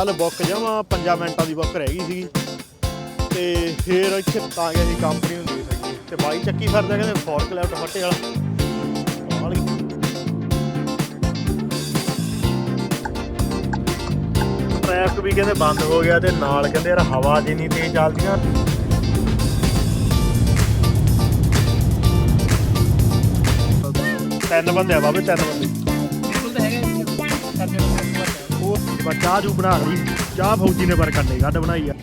ਕੱਲ ਬੁੱਕ ਜਾਵਾਂ 5 ਮਿੰਟਾਂ ਦੀ ਬੁੱਕ ਰਹਿ ਗਈ ਸੀਗੀ। ਤੇ ਫੇਰ ਇੱਥੇ ਤਾਂ ਗਿਆ ਸੀ ਕੰਪਨੀ ਨੂੰ ਦੇ ਸਕੀਏ ਤੇ ਬਾਈ ਚੱਕੀ ਫਿਰਦਾ ਕਹਿੰਦੇ ਫੋਰਕ ਲੈਫਟ ਫੱਟੇ ਵਾਲਾ। ਕਮਾਲ ਹੀ। ਟ੍ਰੈਫਿਕ ਵੀ ਕਹਿੰਦੇ ਬੰਦ ਹੋ ਗਿਆ ਤੇ ਨਾਲ ਕਹਿੰਦੇ ਯਾਰ ਹਵਾ ਜਿੰਨੀ ਤੇਜ਼ ਚੱਲਦੀ ਆ। ਤਿੰਨ ਬੰਦੇ ਆ ਬਾਬੇ, ਤਿੰਨ ਬੰਦੇ। ਉਹ ਚਾਹ ਜੂ ਬਣਾ ਲਈ। ਚਾਹ ਫੌਜੀ ਨੇ ਪਰ ਕੰਡੇ ਗੱਡ ਬਣਾਈ ਆ।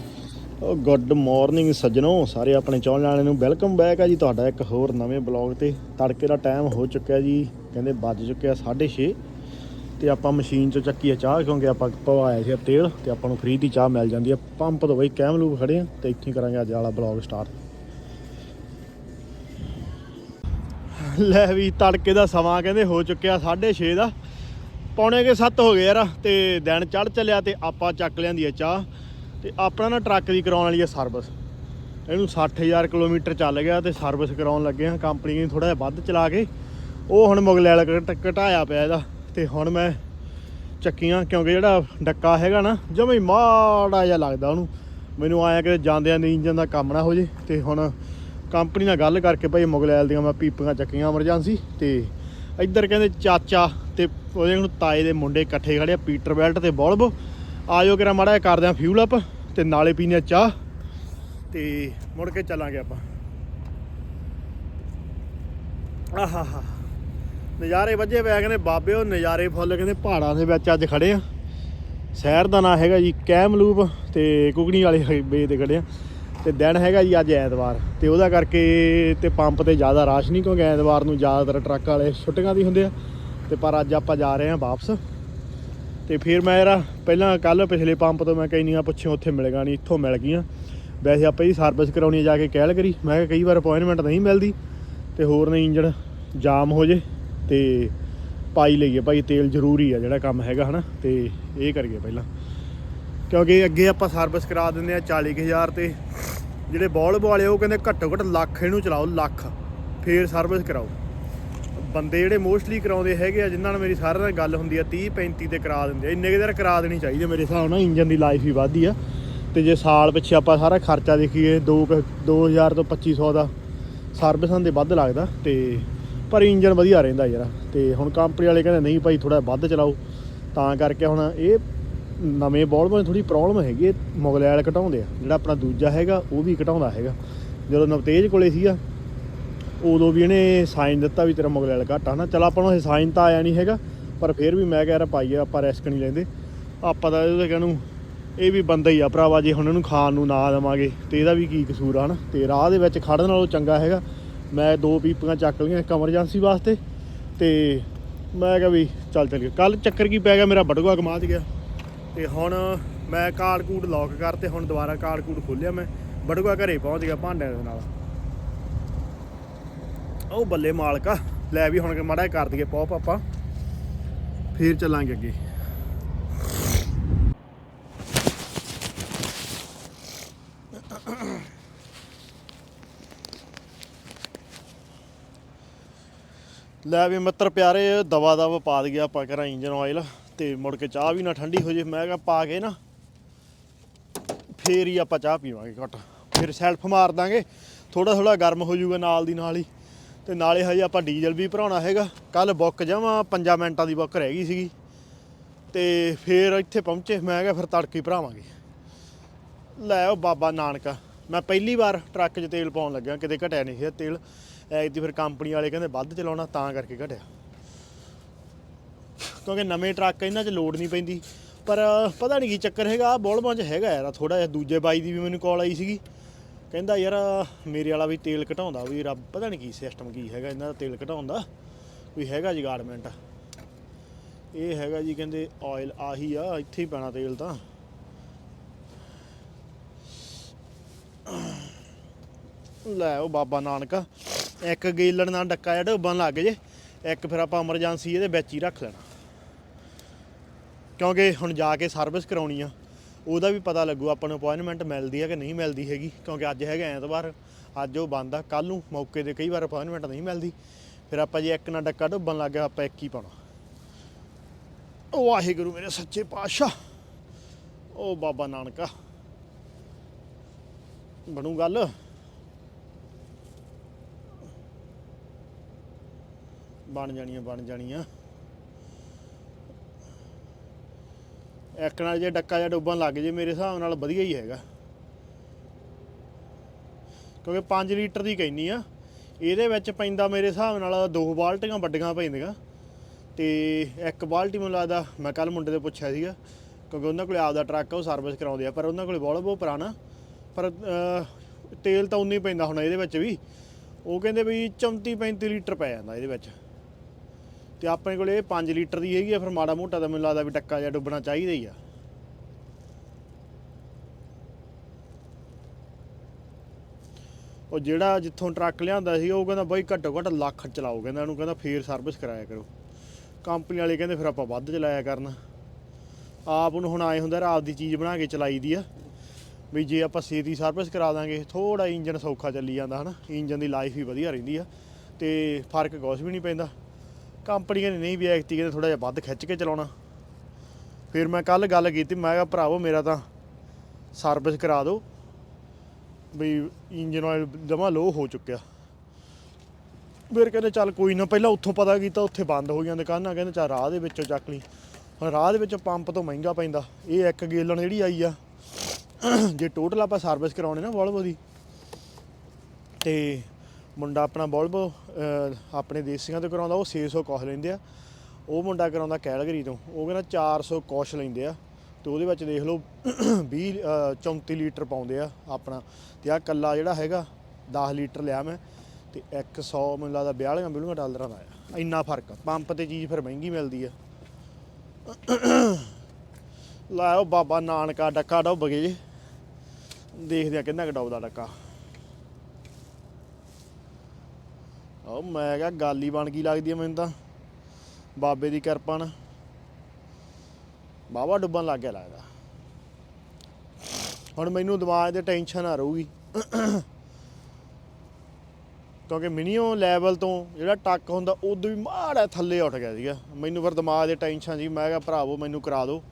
ਗੁੱਡ ਮਾਰਨਿੰਗ ਸੱਜਣੋ, ਸਾਰੇ ਆਪਣੇ ਚਾਹਣ ਵਾਲਿਆਂ ਨੂੰ ਵੈਲਕਮ ਬੈਕ ਆ ਜੀ ਤੁਹਾਡਾ ਇੱਕ ਹੋਰ ਨਵੇਂ ਬਲੌਗ ਤੇ। ਤੜਕੇ ਦਾ ਟਾਈਮ ਹੋ ਚੁੱਕਿਆ ਜੀ, ਕਹਿੰਦੇ ਵੱਜ ਚੁੱਕਿਆ 6:30 ਤੇ ਆਪਾਂ ਮਸ਼ੀਨ ਚੋਂ ਚੱਕੀ ਆ ਚਾਹ, ਕਿਉਂਕਿ ਆਪਾਂ ਪਵਾਇਆ ਸੀ ਤੇਲ, ਤੇ ਆਪਾਂ ਨੂੰ ਫ੍ਰੀ ਦੀ ਚਾਹ ਮਿਲ ਜਾਂਦੀ ਆ। ਪੰਪ ਤੋਂ ਬਈ ਕੈਮਲੂਪ ਖੜੇ ਆ, ਤੇ ਇੱਥੇ ਕਰਾਂਗੇ ਅੱਜ ਵਾਲਾ ਬਲੌਗ ਸਟਾਰਟ। ਲੈ ਵੀ ਤੜਕੇ ਦਾ ਸਮਾਂ ਕਹਿੰਦੇ ਹੋ ਚੁੱਕਿਆ 6:30 ਦਾ। ਪੌਣੇ ਕੇ 7 ਹੋ ਗਏ ਯਾਰ, ਤੇ ਦਿਨ ਚੜ ਚੱਲਿਆ ਤੇ ਆਪਾਂ ਚੱਕ ਲਿਆਂਦੀ ਆ ਚਾਹ। ਤੇ ਆਪਣਾ ਨਾ ਟਰੱਕ ਦੀ ਕਰਾਉਣ ਵਾਲੀ ਆ ਸਰਵਿਸ। ਇਹਨੂੰ 60000 ਕਿਲੋਮੀਟਰ ਚੱਲ ਗਿਆ ਤੇ ਸਰਵਿਸ ਕਰਾਉਣ ਲੱਗੇ ਆ ਕੰਪਨੀ ਨੇ ਥੋੜਾ ਜਿਹਾ ਵੱਧ ਚਲਾ ਕੇ। ਉਹ ਹੁਣ ਮੁਗਲੈਲ ਘਟ- ਘਟਾਇਆ ਪਿਆ ਇਹਦਾ। ਤੇ ਹੁਣ ਮੈਂ ਚੱਕੀਆਂ, ਕਿਉਂਕਿ ਜਿਹੜਾ ਡੱਕਾ ਹੈਗਾ ਨਾ, ਜਮੇ ਮਾੜਾ ਜਿਹਾ ਲੱਗਦਾ ਉਹਨੂੰ। ਮੈਨੂੰ ਆਇਆ ਕਿ ਜਾਂਦਿਆਂ ਦੀ ਇੰਜਨ ਦਾ ਕੰਮ ਨਾ ਹੋ ਜੇ। ਤੇ ਹੁਣ ਕੰਪਨੀ ਨਾਲ ਗੱਲ ਕਰਕੇ ਭਾਈ ਮੁਗਲੈਲ ਦੀਆਂ ਮੈਂ ਪੀਪੀਆਂ ਚੱਕੀਆਂ ਐਮਰਜੈਂਸੀ ਤੇ ਇੱਧਰ ਕਹਿੰਦੇ ਚਾਚਾ ਤੇ ਉਹਦੇ ਹੁਣ ਤਾਏ ਦੇ ਮੁੰਡੇ ਇਕੱਠੇ ਖੜੇ ਆ, ਪੀਟਰ ਬੈਲਟ ਤੇ ਬੋਲਬ। ਆਜੋ ਕਿਰਾ ਮਾੜਾ ਜਿਹਾ ਕਰਦੇ ਆ ਫਿਊਲ ਅਪ ਤੇ ਨਾਲੇ ਪੀਨੇ ਆ ਚਾਹ। ਤੇ ਮੁੜ ਕੇ ਚੱਲਾਂਗੇ ਆਪਾਂ। ਆਹਾਹਾ। ਨਜ਼ਾਰੇ ਵੱਜੇ ਪਿਆ ਕਹਿੰਦੇ ਬਾਬੇ ਉਹ ਨਜ਼ਾਰੇ ਫੁੱਲ, ਕਹਿੰਦੇ ਪਹਾੜਾਂ ਦੇ ਵਿੱਚ ਅੱਜ ਖੜੇ ਆ। ਸ਼ਹਿਰ ਦਾ ਨਾਂ ਹੈਗਾ ਜੀ ਕੈਮਲੂਪ ਤੇ ਕੁਗਣੀ ਵਾਲੇ ਹਾਈਵੇ ਤੇ ਖੜੇ ਆ। ਤੇ ਦਿਨ ਹੈਗਾ ਜੀ ਅੱਜ ਐਤਵਾਰ। ਤੇ ਉਹਦਾ ਕਰਕੇ ਤੇ ਪੰਪ ਤੇ ਜ਼ਿਆਦਾ ਰਾਸ਼ ਨਹੀਂ, ਕਿਉਂਕਿ ਐਤਵਾਰ ਨੂੰ ਜ਼ਿਆਦਾਤਰ ਟਰੱਕ ਵਾਲੇ ਛੁੱਟੀਆਂ ਦੀ ਹੁੰਦੇ ਆ। ਤੇ ਪਰ ਅੱਜ ਆਪਾਂ ਜਾ ਰਹੇ ਹਾਂ ਵਾਪਸ। ਤੇ ਫਿਰ ਮੈਂ ਯਾਰ, ਪਹਿਲਾਂ ਕੱਲ ਪਿਛਲੇ ਪੰਪ ਤੋਂ ਮੈਂ ਕਈਨੀਆਂ ਪੁੱਛਿਆ, ਉੱਥੇ ਮਿਲੇਗਾ ਨਹੀਂ, ਇੱਥੋਂ ਮਿਲ ਗਈਆਂ। ਵੈਸੇ ਆਪਾਂ ਜੀ ਸਰਵਿਸ ਕਰਾਉਣੀ ਆ ਜਾ ਕੇ ਕਹਿਲ ਕਰੀ। ਮੈਂ ਕਿਹਾ ਕਈ ਵਾਰ ਅਪਾਇੰਟਮੈਂਟ ਨਹੀਂ ਮਿਲਦੀ, ਤੇ ਹੋਰ ਨਹੀਂ ਇੰਜਣ ਜਾਮ ਹੋ ਜੇ, ਤੇ ਪਾਈ ਲਈਏ ਭਾਈ, ਤੇਲ ਜ਼ਰੂਰੀ ਆ ਜਿਹੜਾ ਕੰਮ ਹੈਗਾ, ਹਨਾ? ਤੇ ਇਹ ਕਰੀਏ ਪਹਿਲਾਂ। ਕਿਉਂਕਿ ਅੱਗੇ ਆਪਾਂ ਸਰਵਿਸ ਕਰਾ ਦਿੰਦੇ ਆ 40000 ਤੇ। ਜਿਹੜੇ ਬੋਲਬ ਵਾਲੇ ਉਹ ਕਹਿੰਦੇ ਘੱਟੋ ਘੱਟ ਲੱਖ ਇਹਨੂੰ ਚਲਾਓ, ਲੱਖ। ਫੇਰ ਸਰਵਿਸ ਕਰਾਓ। ਬੰਦੇ ਜਿਹੜੇ ਮੋਸਟਲੀ ਕਰਾਉਂਦੇ ਹੈਗੇ ਆ, ਜਿਨ੍ਹਾਂ ਨਾਲ ਮੇਰੀ ਸਾਰਿਆਂ ਨਾਲ ਗੱਲ ਹੁੰਦੀ ਆ 30 35 ਤੇ ਕਰਾ ਦਿੰਦੇ ਆ। ਇੰਨੇ ਕੁ ਦੇਰ ਕਰਾ ਦੇਣੀ ਚਾਹੀਦੀ ਮੇਰੇ ਹਿਸਾਬ ਨਾਲ ਇੰਜਨ ਦੀ ਲਾਈਫ ਹੀ ਵੱਧਦੀ ਆ। ਤੇ ਜੇ ਸਾਲ ਪਿੱਛੇ ਆਪਾਂ ਸਾਰਾ ਖਰਚਾ ਦੇਖੀਏ 2 2000 ਤੋਂ 2500 ਦਾ ਸਰਵਿਸਾਂ ਦੇ ਵੱਧ ਲੱਗਦਾ, ਤੇ ਪਰ ਇੰਜਨ ਵਧੀਆ ਰਹਿੰਦਾ ਯਾਰ। ਤੇ ਹੁਣ ਕੰਪਨੀ ਵਾਲੇ ਕਹਿੰਦੇ, ਨਹੀਂ ਭਾਈ ਥੋੜਾ ਵੱਧ ਚਲਾਓ। ਤਾਂ ਕਰਕੇ ਹੁਣ ਇਹ ਨਵੇਂ ਬੋਲਬਾਂ ਥੋੜੀ ਪ੍ਰੋਬਲਮ ਹੈਗੀ ਹੈ ਮੁਗਲੈਲ ਘਟਾਉਂਦੇ ਆ। ਜਿਹੜਾ ਆਪਣਾ ਦੂਜਾ ਹੈਗਾ, ਉਹ ਵੀ ਘਟਾਉਂਦਾ ਹੈਗਾ। ਜਦੋਂ ਨਵਤੇਜ ਕੋਲੇ ਸੀਗਾ, ਉਦੋਂ ਵੀ ਇਹਨੇ ਸਾਈਨ ਦਿੱਤਾ ਵੀ ਤੇਰਾ ਮੁਗਲੈਲ ਘਟਾ ਨਾ, ਚਲ ਆਪਾਂ ਨੂੰ ਇਹ ਸਾਈਨ ਤਾਂ ਆਇਆ ਨਹੀਂ ਹੈਗਾ, ਪਰ ਫਿਰ ਵੀ ਮੈਂ ਕਹਿ ਰਿਹਾ ਪਾਈਏ ਆਪਾਂ ਰਿਸਕ ਨਹੀਂ ਲੈਂਦੇ। ਆਪਾਂ ਤਾਂ ਇਹਦੇ ਕਹਿਣੂ ਇਹ ਵੀ ਬੰਦਾ ਹੀ ਆ ਭਰਾਵਾ, ਜੇ ਹੁਣ ਇਹਨੂੰ ਖਾਣ ਨੂੰ ਨਾ ਦੇਵਾਂਗੇ, ਤੇ ਇਹਦਾ ਵੀ ਕੀ ਕਸੂਰ ਆ, ਹਨਾ? ਤੇ ਰਾਹ ਦੇ ਵਿੱਚ ਖੜਨ ਨਾਲੋਂ ਚੰਗਾ ਹੈਗਾ। ਮੈਂ ਦੋ ਪੀਪੀਆਂ ਚੱਕ ਲਈਆਂ ਇੱਕ ਐਮਰਜੈਂਸੀ ਵਾਸਤੇ, ਤੇ ਮੈਂ ਕਿਹਾ ਵੀ ਚੱਲ ਚੱਲੀਏ ਕੱਲ ਚੱਕਰ ਕੀ ਪੈ ਗਿਆ, ਮੇਰਾ ਬੜੂਆ ਕਮਾਦ ਗਿਆ। ਤੇ ਹੁਣ ਮੈਂ ਕਾਰਡ ਕੂਡ ਲੌਕ ਕਰਤੇ ਹੁਣ ਦੁਬਾਰਾ ਕਾਰਡ ਕੂਡ ਖੋਲਿਆ ਮੈਂ। ਬੜੂਆ ਘਰੇ ਪਹੁੰਚ ਗਿਆ ਭਾਂਡਿਆਂ ਦੇ ਨਾਲ। ਉਹ ਬੱਲੇ ਮਾਲਕਾ ਲੈ ਵੀ ਹੁਣ ਮਾੜਾ ਕਰ ਦਈਏ ਪੌਪ ਆਪਾਂ ਫੇਰ ਚੱਲਾਂਗੇ ਅੱਗੇ। ਲੈ ਵੀ ਮਿੱਤਰ ਪਿਆਰੇ ਦਵਾ ਦਵਾ ਪਾ ਦਈਏ ਆਪਾਂ ਕਰਾਂ ਇੰਜਨ ਆਇਲ ਤੇ ਮੁੜ ਕੇ ਚਾਹ ਵੀ ਨਾ ਠੰਡੀ ਹੋ ਜੇ, ਮੈਂ ਕਿਹਾ ਪਾ ਕੇ ਨਾ, ਫੇਰ ਹੀ ਆਪਾਂ ਚਾਹ ਪੀਵਾਂਗੇ ਘਟ। ਫਿਰ ਸੈਲਫ ਮਾਰ ਦਾਂਗੇ ਥੋੜਾ ਥੋੜਾ ਗਰਮ ਹੋ ਜਾਊਗਾ ਨਾਲ ਦੀ ਨਾਲ ਹੀ। ਤੇ ਨਾਲੇ ਹਜੇ ਆਪਾਂ ਡੀਜ਼ਲ ਵੀ ਭਰਾਉਣਾ ਹੈਗਾ। ਕੱਲ ਬੁੱਕ ਜਾਵਾਂ 5 ਮਿੰਟਾਂ ਦੀ ਬੁੱਕ ਰਹਿ ਗਈ ਸੀਗੀ। ਤੇ ਫੇਰ ਇੱਥੇ ਪਹੁੰਚੇ, ਮੈਂ ਕਿਹਾ ਫਿਰ ਤੜਕੇ ਹੀ ਭਰਾਵਾਂਗੇ। ਲੈ ਉਹ ਬਾਬਾ ਨਾਨਕਾ। ਮੈਂ ਪਹਿਲੀ ਵਾਰ ਟਰੱਕ 'ਚ ਤੇਲ ਪਾਉਣ ਲੱਗਿਆ, ਕਿਤੇ ਘਟਿਆ ਨਹੀਂ ਸੀ ਤੇਲ। ਐਤੀ ਫਿਰ ਕੰਪਨੀ ਵਾਲੇ ਕਹਿੰਦੇ ਵੱਧ ਚਲਾਉਣਾ, ਤਾਂ ਕਰਕੇ ਘਟਿਆ। ਕਿਉਂਕਿ ਨਵੇਂ ਟਰੱਕ ਇਹਨਾਂ 'ਚ ਲੋਡ ਨਹੀਂ ਪੈਂਦੀ। ਪਰ ਪਤਾ ਨਹੀਂ ਕੀ ਚੱਕਰ ਹੈਗਾ ਆ ਬੋਲਬਾਂ 'ਚ ਹੈਗਾ ਯਾਰ ਥੋੜਾ ਜਿਹਾ ਦੂਜੇ ਬਾਈ ਦੀ ਵੀ ਮੈਨੂੰ ਕਾਲ ਆਈ ਸੀਗੀ। ਕਹਿੰਦਾ ਯਾਰ, ਮੇਰੇ ਵਾਲਾ ਵੀ ਤੇਲ ਘਟਾਉਂਦਾ, ਵੀ ਰੱਬ, ਪਤਾ ਨਹੀਂ ਕੀ ਸਿਸਟਮ ਕੀ ਹੈਗਾ ਇਹਨਾਂ ਦਾ ਤੇਲ ਘਟਾਉਣ ਦਾ, ਕੋਈ ਹੈਗਾ ਜਗਾੜਮੈਂਟ ਇਹ ਹੈਗਾ ਜੀ ਕਹਿੰਦੇ ਆਇਲ ਆਹੀ ਆ, ਇੱਥੇ ਹੀ ਪੈਣਾ ਤੇਲ ਤਾਂ। ਲੈ ਉਹ ਬਾਬਾ ਨਾਨਕ, ਇੱਕ ਗੇਲਣ ਨਾਲ ਡੱਕਾ ਜਿਹੜਾ ਡੁੱਬਣ ਲੱਗ ਜੇ, ਇੱਕ ਫਿਰ ਆਪਾਂ ਐਮਰਜੈਂਸੀ ਇਹਦੇ ਵਿੱਚ ਹੀ ਰੱਖ ਲੈਣਾ। ਕਿਉਂਕਿ ਹੁਣ ਜਾ ਕੇ ਸਰਵਿਸ ਕਰਾਉਣੀ ਆ, ਉਹਦਾ ਵੀ ਪਤਾ ਲੱਗੂ ਆਪਾਂ ਨੂੰ ਅਪਾਇੰਟਮੈਂਟ ਮਿਲਦੀ ਹੈ ਕਿ ਨਹੀਂ ਮਿਲਦੀ ਹੈਗੀ, ਕਿਉਂਕਿ ਅੱਜ ਹੈਗਾ ਐਤਵਾਰ, ਅੱਜ ਉਹ ਬੰਦ ਆ ਕੱਲ ਨੂੰ ਮੌਕੇ ਤੇ ਕਈ ਵਾਰ ਅਪਾਇੰਟਮੈਂਟ ਨਹੀਂ ਮਿਲਦੀ। ਫਿਰ ਆਪਾਂ ਜੇ ਇੱਕ ਨਾ ਡੱਕਾ ਡੁੱਬਣ ਲੱਗ ਗਿਆ, ਆਪਾਂ ਇੱਕ ਹੀ ਪਾਉਣਾ। ਵਾਹਿਗੁਰੂ ਮੇਰੇ ਸੱਚੇ ਪਾਤਸ਼ਾਹ, ਉਹ ਬਾਬਾ ਨਾਨਕਾ। ਬਣੂ ਗੱਲ। ਬਣ ਜਾਣੀਆਂ ਬਣ ਜਾਣੀਆਂ। ਇੱਕ ਨਾਲ ਜੇ ਡੱਕਾ ਜਾਂ ਡੁੱਬਣ ਲੱਗ ਜੇ, ਮੇਰੇ ਹਿਸਾਬ ਨਾਲ ਵਧੀਆ ਹੀ ਹੈਗਾ। ਕਿਉਂਕਿ 5 ਲੀਟਰ ਦੀ ਕਹਿਨੀ ਆ। ਇਹਦੇ ਵਿੱਚ ਪੈਂਦਾ ਮੇਰੇ ਹਿਸਾਬ ਨਾਲ ਦੋ ਬਾਲਟੀਆਂ ਵੱਡੀਆਂ ਪੈਂਦੀਆਂ। ਤੇ ਇੱਕ ਬਾਲਟੀ ਮੈਨੂੰ ਲੱਗਦਾ, ਮੈਂ ਕੱਲ ਮੁੰਡੇ ਤੋਂ ਪੁੱਛਿਆ ਸੀਗਾ, ਕਿਉਂਕਿ ਉਹਨਾਂ ਕੋਲੇ ਆਪਦਾ ਟਰੱਕ ਆ, ਉਹ ਸਰਵਿਸ ਕਰਾਉਂਦੇ ਆ, ਪਰ ਉਹਨਾਂ ਕੋਲੇ ਬਹੁਤ ਬਹੁਤ ਪੁਰਾਣਾ। ਪਰ ਤੇਲ ਤਾਂ ਉਨੀ ਪੈਂਦਾ ਹੁਣ ਇਹਦੇ ਵਿੱਚ ਵੀ। ਉਹ ਕਹਿੰਦੇ ਵੀ 34 35 ਲੀਟਰ ਪੈ ਜਾਂਦਾ ਇਹਦੇ ਵਿੱਚ। ਤੇ ਆਪਣੇ ਕੋਲ ਇਹ 5 ਲੀਟਰ ਦੀ ਹੈਗੀ ਆ, ਫਿਰ ਮਾੜਾ ਮੋਟਾ ਤਾਂ ਮੈਨੂੰ ਲੱਗਦਾ ਵੀ ਟੱਕਾ ਜਾਂ ਡੁੱਬਣਾ ਚਾਹੀਦਾ ਹੀ ਆ। ਉਹ ਜਿਹੜਾ ਜਿੱਥੋਂ ਟਰੱਕ ਲਿਆਂਦਾ ਸੀ, ਉਹ ਕਹਿੰਦਾ ਬਾਈ ਘੱਟੋ ਘੱਟ ਲੱਖ ਚਲਾਓ, ਕਹਿੰਦਾ ਇਹਨੂੰ ਕਹਿੰਦਾ ਫੇਰ ਸਰਵਿਸ ਕਰਾਇਆ ਕਰੋ। ਕੰਪਨੀ ਵਾਲੇ ਕਹਿੰਦੇ ਫਿਰ ਆਪਾਂ ਵੱਧ ਚਲਾਇਆ ਕਰਨਾ। ਆਪ ਨੂੰ ਹੁਣ ਆਏ ਹੁੰਦਾ ਆਪ ਦੀ ਚੀਜ਼ ਬਣਾ ਕੇ ਚਲਾਈ ਦੀ ਆ, ਵੀ ਜੇ ਆਪਾਂ ਛੇਤੀ ਸਰਵਿਸ ਕਰਾ ਦਾਂਗੇ ਥੋੜਾ ਇੰਜਨ ਸੌਖਾ ਚੱਲੀ ਜਾਂਦਾ, ਹਨਾ? ਇੰਜਨ ਦੀ ਲਾਈਫ ਵੀ ਵਧੀਆ ਰਹਿੰਦੀ ਆ, ਤੇ ਫ਼ਰਕ ਕੁਛ ਵੀ ਨਹੀਂ ਪੈਂਦਾ। ਕੰਪਨੀਆਂ ਨੇ ਨਹੀਂ ਵੀ ਐਕਤੀ ਕਹਿੰਦੇ ਥੋੜਾ ਜਿਹਾ ਵੱਧ ਖਿੱਚ ਕੇ ਚਲਾਉਣਾ। ਫਿਰ ਮੈਂ ਕੱਲ ਗੱਲ ਕੀਤੀ, ਮੈਂ ਕਿਹਾ, ਭਰਾਵੋ, ਮੇਰਾ ਤਾਂ ਸਰਵਿਸ ਕਰਾ ਦਿਓ। ਵੀ ਇੰਜਨ ਆਇਲ ਜਮਾ ਲੋ ਹੋ ਚੁੱਕਿਆ। ਫਿਰ ਕਹਿੰਦੇ, ਚੱਲ ਕੋਈ ਨਾ, ਪਹਿਲਾਂ ਉੱਥੋਂ ਪਤਾ ਕੀਤਾ, ਉੱਥੇ ਬੰਦ ਹੋ ਗਈਆਂ ਦੁਕਾਨਾਂ। ਕਹਿੰਦੇ, ਚੱਲ ਰਾਹ ਦੇ ਵਿੱਚੋਂ ਚੱਕ ਲਈ। ਹੁਣ ਰਾਹ ਦੇ ਵਿੱਚ ਪੰਪ ਤੋਂ ਮਹਿੰਗਾ ਪੈਂਦਾ। ਇਹ ਇੱਕ ਗੇਲਣ ਜਿਹੜੀ ਆਈ ਆ, ਜੇ ਟੋਟਲ ਆਪਾਂ ਸਰਵਿਸ ਕਰਾਉਣੇ ਨਾ ਵੋਲਵੋ ਦੀ, ਤੇ ਮੁੰਡਾ ਆਪਣਾ ਵੋਲਵੋ ਅਹ, ਆਪਣੇ ਦੇਸੀਆਂ ਤੋਂ ਕਰਾਉਂਦਾ ਉਹ 600 ਕੁਛ ਲੈਂਦੇ ਆ। ਉਹ ਮੁੰਡਾ ਕਰਾਉਂਦਾ ਕੈਲਗਰੀ ਤੋਂ। ਉਹ ਕਹਿੰਦਾ 400 ਕੁਛ ਲੈਂਦੇ ਆ। ਤੇ ਉਹਦੇ ਵਿੱਚ ਦੇਖ ਲਓ 20 ਅਹ, 34 ਲੀਟਰ ਪਾਉਂਦੇ ਆ ਆਪਣਾ। ਤੇ ਆ ਕੱਲਾ ਜਿਹੜਾ ਹੈਗਾ 10 ਲੀਟਰ ਲਿਆ ਮੈਂ। ਤੇ 100 ਮੈਨੂੰ ਲੱਗਦਾ 42 ਬਿਲੀਅਨ ਡਾਲਰਾਂ ਦਾ ਆ ਇੰਨਾ ਫ਼ਰਕ ਪੰਪ ਤੇ ਚੀਜ਼ ਫਿਰ ਮਹਿੰਗੀ ਮਿਲਦੀ ਆ। ਲਾਓ ਬਾਬਾ ਨਾਨਕਾ ਡੱਕਾ ਡੁੱਬ ਗਏ ਦੇਖਦੇ ਆ ਕਿੰਨਾ ਕੁ ਡੁੱਬਦਾ ਡੱਕਾ। ਉਹ ਮੈਂ ਕਿਹਾ ਗੱਲ ਹੀ ਬਣ ਗਈ ਲੱਗਦੀ ਆ ਮੈਨੂੰ ਤਾਂ। ਬਾਬੇ ਦੀ ਕਿਰਪਾ ਨਾਲ। ਬਾਬਾ ਡੁੱਬਣ ਲੱਗ ਗਿਆ ਲੱਗਦਾ। ਹੁਣ ਮੈਨੂੰ ਦਿਮਾਗ ਤੇ ਟੈਨਸ਼ਨ ਆ ਰਹੂਗੀ। ਕਿਉਂਕਿ ਮਿਨੀਮਮ ਲੈਵਲ ਤੋਂ ਜਿਹੜਾ ਟੱਕ ਹੁੰਦਾ, ਉਦੋਂ ਵੀ ਮਾੜਾ ਥੱਲੇ ਉੱਠ ਗਿਆ ਸੀਗਾ। ਮੈਨੂੰ ਫਿਰ ਦਿਮਾਗ ਦੇ ਟੈਨਸ਼ਨ ਸੀ। ਮੈਂ ਕਿਹਾ, ਭਰਾਵੋ, ਮੈਨੂੰ ਕਰਾ ਦਿਓ।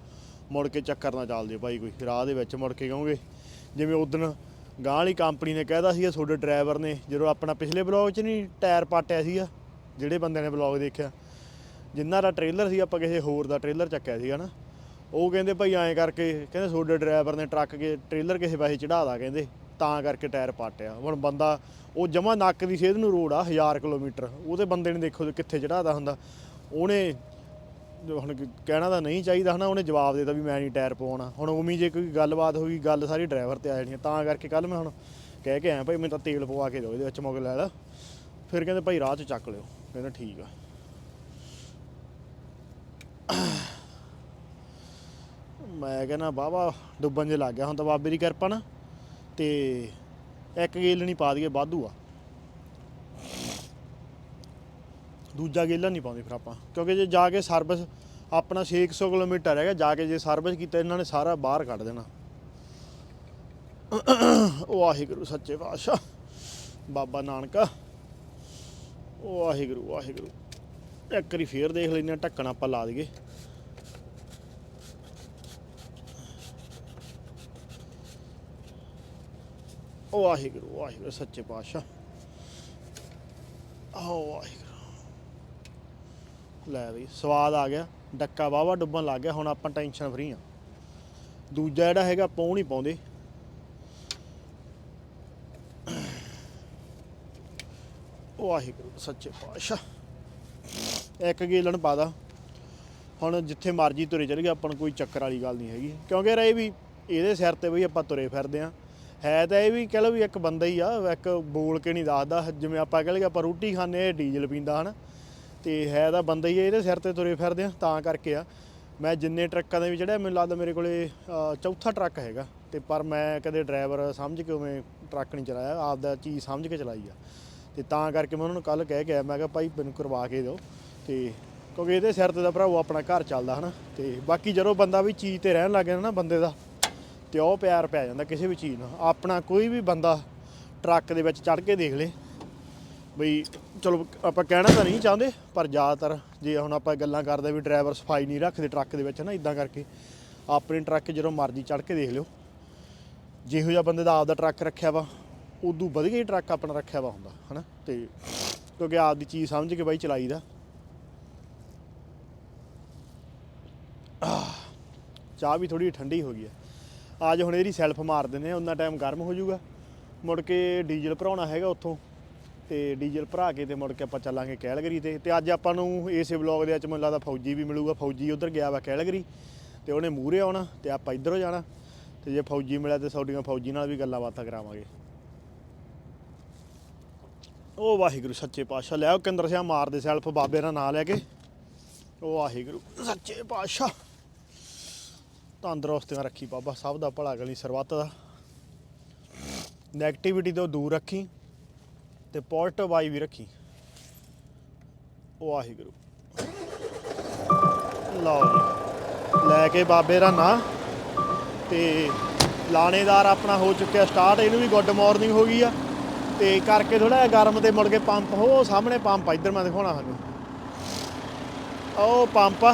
ਮੁੜ ਕੇ ਚੱਕਰ ਨਾ ਚੱਲ ਜੇ ਭਾਈ ਕੋਈ। ਰਾਹ ਦੇ ਵਿੱਚ ਮੁੜ ਕੇ ਕਹੋਗੇ ਜਿਵੇਂ ਉਦੋਂ ਗਾਂ ਵਾਲੀ ਕੰਪਨੀ ਨੇ ਕਹਿਦਾ ਸੀਗਾ ਤੁਹਾਡੇ ਡਰਾਈਵਰ ਨੇ, ਜਦੋਂ ਆਪਣਾ ਪਿਛਲੇ ਬਲੌਗ 'ਚ ਨਹੀਂ ਟਾਇਰ ਪਾਟਿਆ ਸੀਗਾ, ਜਿਹੜੇ ਬੰਦੇ ਨੇ ਬਲੌਗ ਦੇਖਿਆ, ਜਿੰਨਾ ਦਾ ਟ੍ਰੇਲਰ ਸੀ ਆਪਾਂ ਕਿਸੇ ਹੋਰ ਦਾ ਟ੍ਰੇਲਰ ਚੱਕਿਆ ਸੀਗਾ ਨਾ, ਉਹ ਕਹਿੰਦੇ ਭਾਈ ਐਂ ਕਰਕੇ, ਕਹਿੰਦੇ ਤੁਹਾਡੇ ਡਰਾਈਵਰ ਨੇ ਟਰੱਕ ਕੇ, ਟ੍ਰੇਲਰ ਕਿਸੇ ਪਾਸੇ ਚੜਾਦਾ ਕਹਿੰਦੇ, ਤਾਂ ਕਰਕੇ ਟਾਇਰ ਪਾਟਿਆ। ਹੁਣ ਬੰਦਾ, ਉਹ ਜਮਾ ਨੱਕ ਦੀ ਸੇਧ ਨੂੰ ਰੋਡ ਆ 1000 ਕਿਲੋਮੀਟਰ ਉਹਦੇ ਬੰਦੇ ਨੇ ਦੇਖੋ ਕਿੱਥੇ ਚੜਾਦਾ ਹੁੰਦਾ, ਉਹਨੇ ਹੁਣ ਕਹਿਣਾ ਤਾਂ ਨਹੀਂ ਚਾਹੀਦਾ ਹਨਾ, ਉਹਨੇ ਜਵਾਬ ਦੇਤਾ ਵੀ ਮੈਂ ਨਹੀਂ ਟਾਇਰ ਪਵਾਉਣਾ। ਹੁਣ ਉਮੀ ਜੇ ਕੋਈ ਗੱਲਬਾਤ ਹੋਈ, ਗੱਲ ਸਾਰੀ ਡਰਾਈਵਰ ਤੇ ਆ ਜਾਣੀ ਤਾਂ ਕਰਕੇ ਕੱਲ ਮੈਂ ਹੁਣ ਕਹਿ ਕੇ ਆਇਆ, ਭਾਈ ਮੈਨੂੰ ਤਾਂ ਤੇਲ ਪਵਾ ਕੇ ਦਿਓ ਇਹਦੇ ਵਿੱਚ ਮੁਗਲ ਲੈ ਲਾ ਫਿਰ ਕਹਿੰਦੇ ਭਾਈ ਰਾਹ 'ਚ ਚੱਕ ਲਿਓ, ਕਹਿੰਦਾ ਠੀਕ ਆ। ਮੈਂ ਕਹਿੰਦਾ ਬਾਬਾ ਡੁੱਬਣ ਜੇ ਲੱਗ ਗਿਆ, ਹੁਣ ਤਾਂ ਬਾਬੇ ਦੀ ਕਿਰਪਾ ਨਾ, ਤੇ ਇੱਕ ਗੇਲ ਨਹੀਂ ਪਾ ਦਈਏ, ਵਾਧੂ ਆ। ਦੂਜਾ ਗੇਲਾ ਨਹੀਂ ਪਾਉਂਦੇ ਫਿਰ ਆਪਾਂ। ਕਿਉਂਕਿ ਜੇ ਜਾ ਕੇ ਸਰਵਿਸ ਆਪਣਾ 600 ਕਿਲੋਮੀਟਰ ਹੈਗਾ, ਜਾ ਕੇ ਜੇ ਸਰਵਿਸ ਕੀਤਾ ਇਹਨਾਂ ਨੇ ਸਾਰਾ ਬਾਹਰ ਕੱਢ ਦੇਣਾ। ਵਾਹਿਗੁਰੂ, ਸੱਚੇ ਪਾਤਸ਼ਾਹ। ਬਾਬਾ ਨਾਨਕਾ। ਵਾਹਿਗੁਰੂ ਵਾਹਿਗੁਰੂ। ਇੱਕ ਵਾਰੀ ਫੇਰ ਦੇਖ ਲੈਂਦੇ ਹਾਂ, ਢੱਕਣ ਆਪਾਂ ਲਾ ਦਈਏ। ਵਾਹਿਗੁਰੂ ਵਾਹਿਗੁਰੂ, ਸੱਚੇ ਪਾਤਸ਼ਾਹ। ਆਹ ਵਾਹਿਗੁਰੂ। ਲੈ ਬਈ ਸਵਾਦ ਆ ਗਿਆ, ਡੱਕਾ ਵਾਵਾ ਡੁੱਬਣ ਲੱਗ ਗਿਆ, ਹੁਣ ਆਪਾਂ ਟੈਨਸ਼ਨ ਫਰੀ ਆ। ਦੂਜਾ ਜਿਹੜਾ ਹੈਗਾ ਪੌਂ ਨਹੀਂ ਪਾਉਂਦੇ। ਵਾਹਿਗੁਰੂ, ਸੱਚੇ ਪਾਤਸ਼ਾਹ। ਇੱਕ ਗੇਲਣ ਪਾਦਾ ਹੁਣ ਜਿੱਥੇ ਮਰਜ਼ੀ ਤੁਰੇ ਚਲੇ ਗਏ, ਆਪਾਂ ਨੂੰ ਕੋਈ ਚੱਕਰ ਵਾਲੀ ਗੱਲ ਨਹੀਂ ਹੈਗੀ। ਕਿਉਂਕਿ ਰਹੇ ਵੀ, ਇਹਦੇ ਸਿਰ ਤੇ ਬਈ ਆਪਾਂ ਤੁਰੇ ਫਿਰਦੇ ਆ। ਹੈ ਤਾਂ ਇਹ ਵੀ, ਕਹ ਲਓ ਵੀ ਇੱਕ ਬੰਦਾ ਹੀ ਆ, ਇੱਕ ਬੋਲ ਕੇ ਨਹੀਂ ਦੱਸਦਾ। ਜਿਵੇਂ ਆਪਾਂ ਕਹ ਲਈਏ ਆਪਾਂ ਰੋਟੀ ਖਾਂਦੇ ਇਹ ਡੀਜ਼ਲ ਪੀਂਦਾ, ਹਨ। ਤੇ ਹੈ ਤਾਂ ਬੰਦਾ ਹੀ ਆ, ਇਹਦੇ ਸਿਰ ਤੇ ਤੁਰੇ ਫਿਰਦੇ ਆ ਤਾਂ ਕਰਕੇ ਆ। ਮੈਂ ਜਿੰਨੇ ਟਰੱਕਾਂ ਦੇ ਵੀ ਚੜਿਆ ਮੈਨੂੰ ਲੱਗਦਾ ਮੇਰੇ ਕੋਲੇ ਚੌਥਾ ਟਰੱਕ ਹੈਗਾ। ਤੇ ਪਰ ਮੈਂ ਕਦੇ ਡਰਾਈਵਰ ਸਮਝ ਕੇ ਉਵੇਂ ਟਰੱਕ ਨਹੀਂ ਚਲਾਇਆ ਆਪਦਾ ਚੀਜ਼ ਸਮਝ ਕੇ ਚਲਾਈ ਆ। ਤੇ ਤਾਂ ਕਰਕੇ ਮੈਂ ਉਹਨਾਂ ਨੂੰ ਕੱਲ ਕਹਿ ਗਿਆ ਮੈਂ ਕਿਹਾ ਭਾਈ ਮੈਨੂੰ ਕਰਵਾ ਕੇ ਦਿਓ। ਤੇ ਕਿਉਂਕਿ ਇਹਦੇ ਸਿਰ ਤੇ ਦਾ ਭਰਾਵੋ ਆਪਣਾ ਘਰ ਚੱਲਦਾ ਹਨਾ। ਤੇ ਬਾਕੀ ਜਦੋਂ ਬੰਦਾ ਵੀ ਚੀਜ਼ ਤੇ ਰਹਿਣ ਲੱਗ ਜਾਂਦਾ ਨਾ ਬੰਦੇ ਦਾ ਤੇ ਉਹ ਪਿਆਰ ਪੈ ਜਾਂਦਾ ਕਿਸੇ ਵੀ ਚੀਜ਼ ਨਾਲ। ਆਪਣਾ ਕੋਈ ਵੀ ਬੰਦਾ ਟਰੱਕ ਦੇ ਵਿੱਚ ਚੜ ਕੇ ਦੇਖ ਲੇ ਬਈ ਚਲੋ ਆਪਾਂ ਕਹਿਣਾ ਤਾਂ ਨਹੀਂ ਚਾਹੁੰਦੇ ਪਰ ਜ਼ਿਆਦਾਤਰ ਜੇ ਹੁਣ ਆਪਾਂ ਗੱਲਾਂ ਕਰਦੇ ਵੀ ਡਰਾਈਵਰ ਸਫ਼ਾਈ ਨਹੀਂ ਰੱਖਦੇ ਟਰੱਕ ਦੇ ਵਿੱਚ ਨਾ ਇਦਾਂ ਕਰਕੇ ਆਪਣੇ ਟਰੱਕ ਜਦੋਂ ਮਰਜ਼ੀ ਚੜ੍ਹ ਕੇ ਦੇਖ ਲਿਓ। ਜਿਹੋ ਜਿਹਾ ਬੰਦੇ ਦਾ ਆਪਦਾ ਟਰੱਕ ਰੱਖਿਆ ਵਾ ਉਦੋਂ ਵਧੀਆ ਹੀ ਟਰੱਕ ਆਪਣਾ ਰੱਖਿਆ ਵਾ ਹੁੰਦਾ ਹਨਾ? ਤੇ ਕਿਉਂਕਿ ਆਪ ਦੀ ਚੀਜ਼ ਸਮਝ ਕੇ ਬਾਈ ਚਲਾਈਦਾ। ਆਹ, ਚਾਹ ਵੀ ਥੋੜੀ ਠੰਡੀ ਹੋ ਗਈ ਆ। ਅੱਜ ਹੁਣ ਇਹਦੀ ਸੈਲਫ ਮਾਰ ਦਿੰਦੇ ਆ ਉਹਨਾਂ ਟਾਈਮ ਗਰਮ ਹੋ ਜਾਊਗਾ। ਮੁੜ ਕੇ ਡੀਜ਼ਲ ਭਰਾਉਣਾ ਹੈਗਾ ਉੱਥੋਂ। ਤੇ ਡੀਜ਼ਲ ਭਰਾ ਕੇ ਤੇ ਮੁੜ ਕੇ ਆਪਾਂ ਚੱਲਾਂਗੇ ਕੈਲਗਰੀ ਤੇ। ਤੇ ਅੱਜ ਆਪਾਂ ਨੂੰ ਇਸੇ ਵਲੌਗ ਦੇ ਵਿੱਚ ਮੈਨੂੰ ਲੱਗਦਾ ਫੌਜੀ ਵੀ ਮਿਲੂਗਾ। ਫੌਜੀ ਉਧਰ ਗਿਆ ਵਾ ਕੈਲਗਰੀ ਤੇ ਉਹਨੇ ਮੂਹਰੇ ਆਉਣਾ ਤੇ ਆਪਾਂ ਇੱਧਰੋਂ ਜਾਣਾ। ਤੇ ਜੇ ਫੌਜੀ ਮਿਲਿਆ ਤੇ ਸਾਡੀਆਂ ਫੌਜੀ ਨਾਲ ਵੀ ਗੱਲਾਂ ਬਾਤਾਂ ਕਰਾਵਾਂਗੇ। ਉਹ ਵਾਹਿਗੁਰੂ, ਸੱਚੇ ਪਾਤਸ਼ਾਹ, ਲੈ ਉਹ ਕਿੰਦਰ ਸਿਆ ਮਾਰਦੇ ਸੈਲਫ, ਬਾਬੇ ਦਾ ਨਾਂ ਲੈ ਕੇ। ਉਹ ਵਾਹਿਗੁਰੂ, ਸੱਚੇ ਪਾਤਸ਼ਾਹ। ਤੰਦਰੁਸਤੀਆਂ ਰੱਖੀ ਬਾਬਾ, ਸਭ ਦਾ ਭਲਾ ਗਲੀ ਸਰਬੱਤ ਦਾ। ਨੈਗੇਟਿਵਿਟੀ ਤੋਂ ਦੂਰ ਰੱਖੀ। ਤੇ ਪੋਜ਼ਿਟਿਵ ਆਈ ਵੀ ਰੱਖੀ। ਵਾਹਿਗੁਰੂ। ਲਓ ਜੀ। ਲੈ ਕੇ ਬਾਬੇ ਦਾ ਨਾਂ। ਤੇ ਲਾਣੇਦਾਰ ਆਪਣਾ ਹੋ ਚੁੱਕਿਆ ਸਟਾਰਟ ਇਹਨੂੰ ਵੀ ਗੁੱਡ ਮਾਰਨਿੰਗ ਹੋ ਗਈ ਆ। ਤੇ ਕਰਕੇ ਥੋੜਾ ਜਿਹਾ ਗਰਮ ਤੇ ਮੁੜ ਕੇ ਪੰਪ, ਹੋ ਸਾਹਮਣੇ ਪੰਪ ਇੱਧਰ ਮੈਂ ਦਿਖਾਉਣਾ ਤੁਹਾਨੂੰ। ਉਹ ਪੰਪ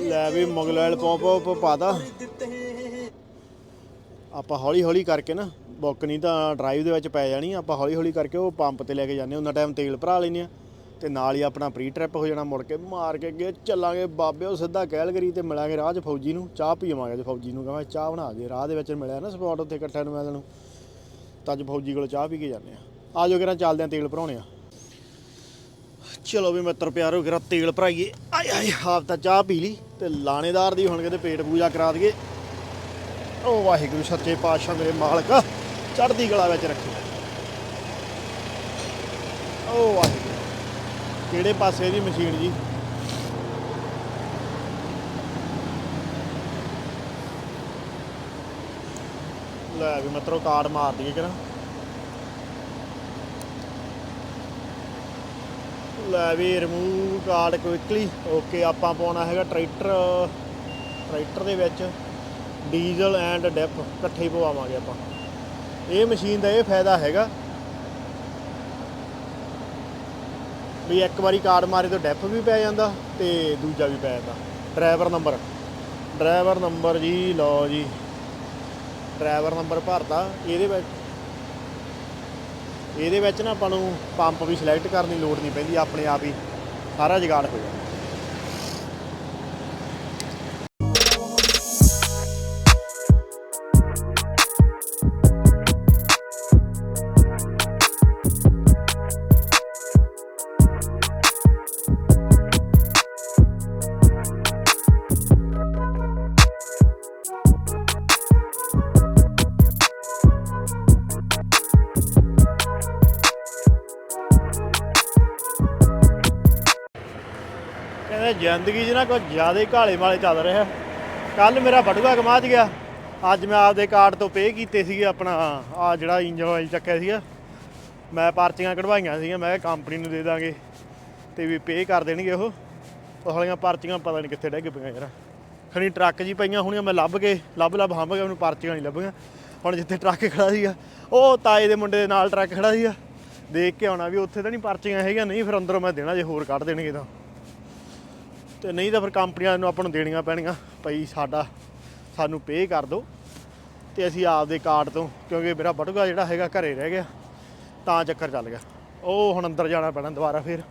ਲੈ ਵੀ ਮੁਗਲੈਲ ਪੰਪ ਪੰਪ ਪਾਦਾ ਆਪਾਂ ਹੌਲੀ ਹੌਲੀ ਕਰਕੇ ਨਾ ਬੁੱਕ ਨਹੀਂ ਤਾਂ ਡਰਾਈਵ ਦੇ ਵਿੱਚ ਪੈ ਜਾਣੀ ਆਪਾਂ ਹੌਲੀ ਹੌਲੀ ਕਰਕੇ ਉਹ ਪੰਪ ਤੇ ਲੈ ਕੇ ਜਾਂਦੇ ਉਹਨਾਂ ਟਾਈਮ ਤੇਲ ਭਰਾ ਲੈਨੇ ਆ ਤੇ ਨਾਲ ਹੀ ਆਪਣਾ ਪ੍ਰੀ ਟ੍ਰਿਪ ਹੋ ਜਾਣਾ ਮੁੜ ਕੇ। ਮਾਰ ਕੇ ਅੱਗੇ ਚੱਲਾਂਗੇ ਬਾਬੇ, ਉਹ ਸਿੱਧਾ ਕੈਲਗਰੀ ਤੇ ਮਿਲਾਂਗੇ ਰਾਹ 'ਚ ਫੌਜੀ ਨੂੰ। ਚਾਹ ਪੀਵਾਂਗੇ ਅੱਜ ਫੌਜੀ ਨੂੰ। ਕਹਾਂਗੇ ਚਾਹ ਬਣਾ ਦੇ। ਰਾਹ ਦੇ ਵਿੱਚ ਮਿਲਿਆ ਨਾ ਸਪੌਟ ਉੱਥੇ ਇਕੱਠਿਆਂ ਨੂੰ ਮਿਲਣ ਨੂੰ। ਤਾਂ ਅੱਜ ਫੌਜੀ ਕੋਲ ਚਾਹ ਪੀ ਕੇ ਜਾਂਦੇ ਆ ਆਜੋ ਕਿਰਾਂ ਚੱਲਦੇ ਆ ਤੇਲ ਭਰਾਉਣੇ ਆ। ਚਲੋ ਵੀ ਮਿੱਤਰ ਪਿਆਰੋ ਕਿਰਾਂ ਤੇਲ ਭਰਾਈਏ। ਆਏ ਆਏ ਆਪ ਤਾਂ ਚਾਹ ਪੀ ਲਈ ਤੇ ਲਾਣੇਦਾਰ ਦੀ ਹੁਣ ਕਿਤੇ ਪੇਟ ਪੂਜਾ ਕਰਾ ਦਈਏ। ਓ ਵਾਹਿਗੁਰੂ, ਸੱਚੇ ਪਾਤਸ਼ਾਹ ਮੇਰੇ ਮਾਲਕ। ਚੜ੍ਹਦੀ ਕਲਾ ਵਿੱਚ ਰੱਖੀ। ਓ ਵਾਹਿਗੁਰੂ। ਕਿਹੜੇ ਪਾਸੇ ਦੀ ਮਸ਼ੀਨ ਜੀ? ਲੈ ਵੀ ਮਤਰੋ ਕਾਰਡ ਮਾਰ ਦਈਏ ਕਿਰਾ ਲੈ ਵੀ ਰਿਮੂਵ ਕਾਰਡ ਕੁਇਕਲੀ ਓਕੇ ਆਪਾਂ ਪਾਉਣਾ ਹੈਗਾ ਟਰੈਕਟਰ। ਟਰੈਕਟਰ ਦੇ ਵਿੱਚ ਡੀਜ਼ਲ ਐਂਡ ਡੈਪ ਇਕੱਠੇ ਪਵਾਵਾਂਗੇ ਆਪਾਂ। ਇਹ ਮਸ਼ੀਨ ਦਾ ਇਹ ਫਾਇਦਾ ਹੈਗਾ ਵੀ ਇੱਕ ਵਾਰੀ ਕਾਰਡ ਮਾਰੇ ਤੋਂ ਡਿਪ ਵੀ ਪੈ ਜਾਂਦਾ ਤੇ ਦੂਜਾ ਵੀ ਪੈ ਜਾਂਦਾ। ਡਰਾਈਵਰ ਨੰਬਰ ਡਰਾਈਵਰ ਨੰਬਰ ਜੀ, ਲਓ ਜੀ। ਡਰਾਈਵਰ ਨੰਬਰ ਭਰਤਾ। ਇਹਦੇ ਵਿੱਚ ਇਹਦੇ ਵਿੱਚ ਨਾ ਆਪਾਂ ਨੂੰ ਪੰਪ ਵੀ ਸਿਲੈਕਟ ਕਰਨ ਦੀ ਲੋੜ ਨਹੀਂ ਪੈਂਦੀ, ਆਪਣੇ ਆਪ ਹੀ ਸਾਰਾ ਜੁਗਾੜ ਹੋ ਜਾਂਦਾ। ਕਹਿੰਦੇ ਜ਼ਿੰਦਗੀ 'ਚ ਨਾ ਕੁਝ ਜ਼ਿਆਦਾ ਹੀ ਘਾਲੇ ਵਾਲੇ ਚੱਲ ਰਿਹਾ। ਕੱਲ ਮੇਰਾ ਬਟੂਆ ਕਮਾਜ ਗਿਆ। ਅੱਜ ਮੈਂ ਆਪਦੇ ਕਾਰਡ ਤੋਂ ਪੇ ਕੀਤੇ ਸੀਗੇ ਆਪਣਾ, ਆ ਜਿਹੜਾ ਇੰਜਨ ਆਇਲ ਚੱਕਿਆ ਸੀਗਾ। ਮੈਂ ਪਰਚੀਆਂ ਕਢਵਾਈਆਂ ਸੀਗੀਆਂ, ਮੈਂ ਕਿਹਾ ਕੰਪਨੀ ਨੂੰ ਦੇ ਦਾਂਗੇ ਤੇ ਵੀ ਪੇ ਕਰ ਦੇਣਗੇ ਉਹ। ਉਹ ਵਾਲੀਆਂ ਪਰਚੀਆਂ ਪਤਾ ਨਹੀਂ ਕਿੱਥੇ ਡਿੱਗ ਪਈਆਂ ਯਾਰ। ਖਣੀ ਟਰੱਕ ਜੀ ਪਈਆਂ ਹੋਣੀਆਂ, ਮੈਂ ਲੱਭ ਕੇ, ਲੱਭ ਲੱਭ ਹੰਭ ਗਿਆ ਉਹਨੂੰ ਪਰਚੀਆਂ ਨਹੀਂ ਲੱਭੀਆਂ। ਹੁਣ ਜਿੱਥੇ ਟਰੱਕ ਖੜਾ ਸੀਗਾ, ਉਹ ਤਾਏ ਦੇ ਮੁੰਡੇ ਦੇ ਨਾਲ ਟਰੱਕ ਖੜਾ ਸੀਗਾ। ਦੇਖ ਕੇ ਆਉਣਾ ਵੀ ਉੱਥੇ ਤਾਂ ਨਹੀਂ ਪਰਚੀਆਂ ਹੈਗੀਆਂ, ਨਹੀਂ ਫਿਰ ਅੰਦਰੋਂ ਮੈਂ ਦੇਣਾ ਜੇ ਹੋਰ ਕੱਢ ਦੇਣਗੇ ਤਾਂ। ਤੇ ਨਹੀਂ ਤਾਂ ਫਿਰ ਕੰਪਨੀਆਂ ਨੂੰ ਆਪਾਂ ਨੂੰ ਦੇਣੀਆਂ ਪੈਣੀਆਂ। ਭਾਈ ਸਾਡਾ, ਸਾਨੂੰ ਪੇ ਕਰ ਦਿਓ। ਤੇ ਅਸੀਂ ਆਪਦੇ ਕਾਰਡ ਤੋਂ, ਕਿਉਂਕਿ ਮੇਰਾ ਬਟੂਆ ਜਿਹੜਾ ਹੈਗਾ ਘਰੇ ਰਹਿ ਗਿਆ, ਤਾਂ ਚੱਕਰ ਚੱਲ ਗਿਆ। ਉਹ ਹੁਣ ਅੰਦਰ ਜਾਣਾ ਪੈਣਾ ਦੁਬਾਰਾ ਫਿਰ।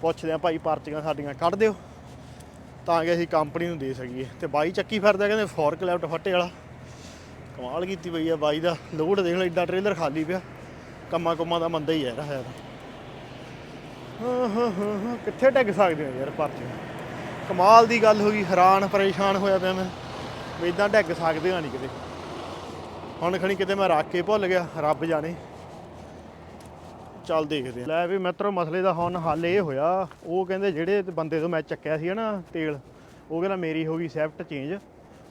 ਪੁੱਛਦੇ ਆ ਭਾਈ ਪਰਚੀਆਂ ਸਾਡੀਆਂ ਕੱਢ ਦਿਓ, ਤਾਂ ਕਿ ਅਸੀਂ ਕੰਪਨੀ ਨੂੰ ਦੇ ਸਕੀਏ। ਤੇ ਬਾਈ ਚੱਕੀ ਫਿਰਦਾ, ਕਹਿੰਦੇ ਫੋਰਕ ਲੈਫਟ ਫੱਟੇ ਵਾਲਾ। ਕਮਾਲ ਕੀਤੀ ਪਈ ਆ ਬਾਈ ਦਾ ਲੋਡ ਦੇਖ ਲੈ ਏਡਾ ਟ੍ਰੇਲਰ ਖਾਲੀ ਪਿਆ। ਕੰਮਾਂ ਕੁੰਮਾਂ ਦਾ ਮੰਦਾ ਹੀ ਹੈ ਰਿਹਾ ਯਾਰ ਹਾਂ ਹਾਂ ਹਾਂ ਹਾਂ, ਕਿੱਥੇ ਡਿੱਗ ਸਕਦੇ ਆ ਯਾਰ ਪਰਚੀਆਂ? ਕਮਾਲ ਦੀ ਗੱਲ ਹੋ ਗਈ, ਹੈਰਾਨ, ਪਰੇਸ਼ਾਨ ਹੋਇਆ ਪਿਆ ਮੈਂ। ਵੀ ਇਦਾਂ ਡਿੱਗ ਸਕਦੇ ਆ ਨਹੀਂ ਕਿਤੇ। ਹੁਣ ਖਣੀ ਕਿਤੇ ਮੈਂ ਰੱਖ ਕੇ ਭੁੱਲ ਗਿਆ, ਰੱਬ ਜਾਣੇ। ਚੱਲ ਦੇਖਦੇ ਲੈ ਵੀ ਮਿੱਤਰੋ, ਮਸਲੇ ਦਾ ਹੁਣ ਹੱਲ ਇਹ ਹੋਇਆ, ਉਹ ਕਹਿੰਦੇ ਜਿਹੜੇ ਬੰਦੇ ਤੋਂ ਮੈਂ ਚੱਕਿਆ ਸੀ ਨਾ ਤੇਲ, ਉਹ ਕਹਿੰਦਾ ਮੇਰੀ ਹੋ ਗਈ ਸੈਫਟ ਚੇਂਜ।